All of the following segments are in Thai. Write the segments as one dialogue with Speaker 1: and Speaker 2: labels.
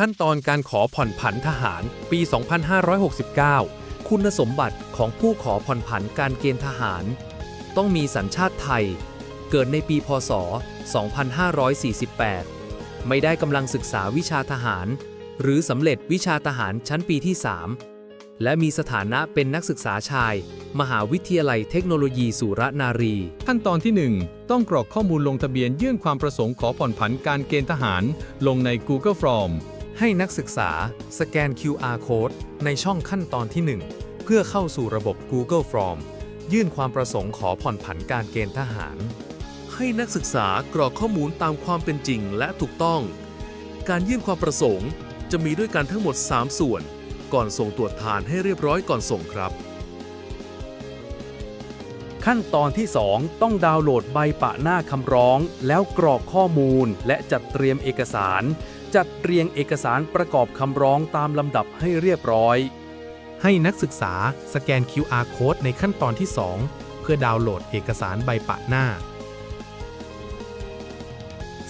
Speaker 1: ขั้นตอนการขอผ่อนผันทหารปี 2569 คุณสมบัติของผู้ขอผ่อนผันการเกณฑ์ทหาร ต้องมีสัญชาติไทย เกิดในปีพศ 2548 ไม่ได้กำลังศึกษาวิชาทหาร หรือสำเร็จวิชาทหารชั้นปีที่ 3 และมีสถานะเป็นนักศึกษาชาย มหาวิทยาลัยเทคโนโลยีสุรนารี
Speaker 2: ขั้นตอนที่ 1 ต้องกรอกข้อมูลลงทะเบียนยื่นความประสงค์ขอผ่อนผันการเกณฑ์ทหาร ลงใน Google Form
Speaker 1: ให้นักศึกษาสแกน QR code ในช่องขั้นตอนที่ 1 เพื่อเข้าสู่ระบบ Google Form ยื่นความประสงค์ขอผ่อนผันการเกณฑ์ทหาร
Speaker 3: ให้นักศึกษากรอกข้อมูลตามความเป็นจริงและถูกต้อง การยื่นความประสงค์จะมีด้วยกันทั้งหมด 3 ส่วน ก่อนส่งตรวจทานให้เรียบร้อยก่อนส่งครับ
Speaker 4: ขั้นตอนที่ 2 ต้องดาวน์โหลดใบปะหน้าคำร้อง แล้วกรอกข้อมูลและจัดเตรียมเอกสาร จัดเรียงเอกสารประกอบคำร้องตามลำดับให้เรียบร้อย
Speaker 5: ให้นักศึกษาสแกน QR Code ในขั้นตอนที่ 2 เพื่อดาวน์โหลดเอกสารใบปะหน้า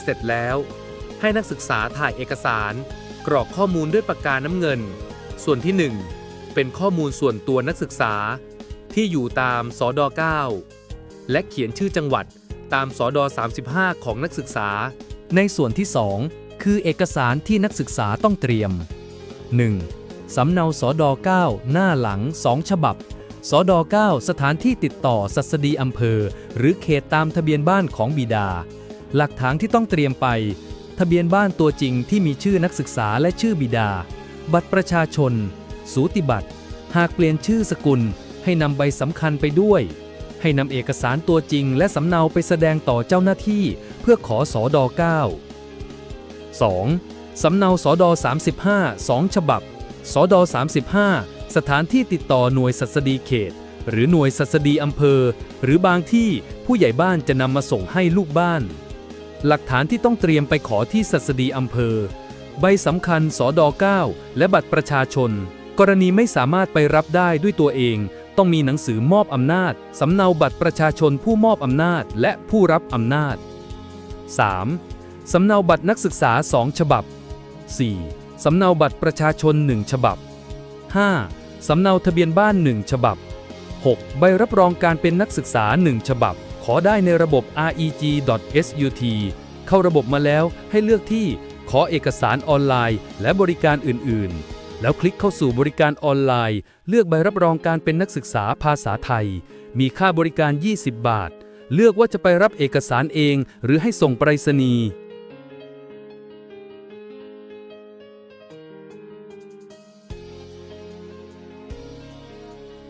Speaker 1: เสร็จแล้ว ให้นักศึกษาถ่ายเอกสาร กรอกข้อมูลด้วยปากกาน้ำเงิน ส่วนที่ 1 เป็นข้อมูลส่วนตัวนักศึกษา ที่อยู่ตามสอด9และเขียนชื่อจังหวัดตามสอด35 ของนักศึกษา
Speaker 4: ในส่วนที่ 2 คือเอกสารที่นักศึกษาต้องเตรียม 1. สำเนาสอด9หน้าหลัง 2 ฉบับ สอด9สถานที่ติดต่อสัสดีอำเภอ หรือเขตตามทะเบียนบ้านของบิดา หลักฐานที่ต้องเตรียมไป ทะเบียนบ้านตัวจริงที่มีชื่อนักศึกษาและชื่อบิดา บัตรประชาชน สูติบัตร หากเปลี่ยนชื่อสกุล ให้นำใบสำคัญไปด้วย ให้นำเอกสารตัวจริง และสำเนาไปแสดงต่อเจ้าหน้าที่ เพื่อขอสอด9 2. สำเนาสอด35 2 ฉบับ สอด35 สถานที่ติดต่อหน่วยสัสดีเขต หรือหน่วยสัสดีอำเภอ หรือบางที่ผู้ใหญ่บ้านจะนำมาส่งให้ลูกบ้าน หลักฐานที่ต้องเตรียมไปขอที่สัสดีอำเภอ ใบสำคัญสอด9และบัตรประชาชน กรณีไม่สามารถไปรับได้ด้วยตัวเองต้องมีหนังสือมอบอำนาจ สำเนาบัตรประชาชนผู้มอบอำนาจ และผู้รับอำนาจ 3. สำเนาบัตรนักศึกษา 2 ฉบับ 4. สำเนาบัตรประชาชน 1 ฉบับ 5. สำเนาทะเบียนบ้าน 1 ฉบับ 6. ใบรับรองการเป็นนักศึกษา 1 ฉบับ ขอได้ในระบบ reg.sut เข้าระบบมาแล้วให้เลือกที่ขอเอกสารออนไลน์ และบริการอื่น ๆ แล้วคลิกเข้าสู่บริการออนไลน์ เลือกใบรับรองการเป็นนักศึกษาภาษาไทย มีค่าบริการ 20 บาท เลือกว่าจะไปรับเอกสารเอง หรือให้ส่งไปรษณีย์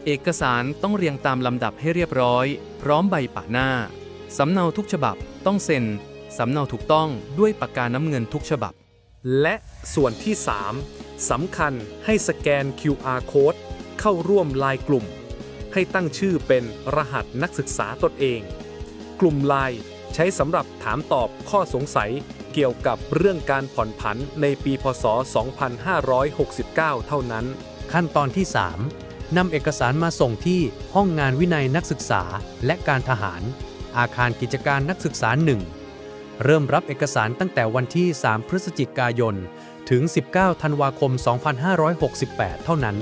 Speaker 4: เอกสารต้องเรียงตามลำดับให้เรียบร้อย พร้อมใบปะหน้า สำเนาทุกฉบับต้องเซ็น สำเนาถูกต้องด้วยปากกาน้ำเงินทุกฉบับ
Speaker 3: และส่วนที่ 3สำคัญให้สแกน QR Code เข้าร่วมลายกลุ่ม ให้ตั้งชื่อเป็นรหัสนักศึกษาตนเอง กลุ่มไลน์ใช้สำหรับถามตอบข้อสงสัยเกี่ยวกับเรื่องการผ่อนผันในปีพศ 2569 เท่านั้น
Speaker 6: ขั้นตอนที่ 3 นำเอกสารมาส่งที่ห้องงานวินัยนักศึกษาและการทหาร อาคารกิจการนักศึกษาหนึ่งเริ่มรับเอกสารตั้งแต่วันที่ 3 พฤศจิกายน ถึง 19 ธันวาคม 2568 เท่านั้น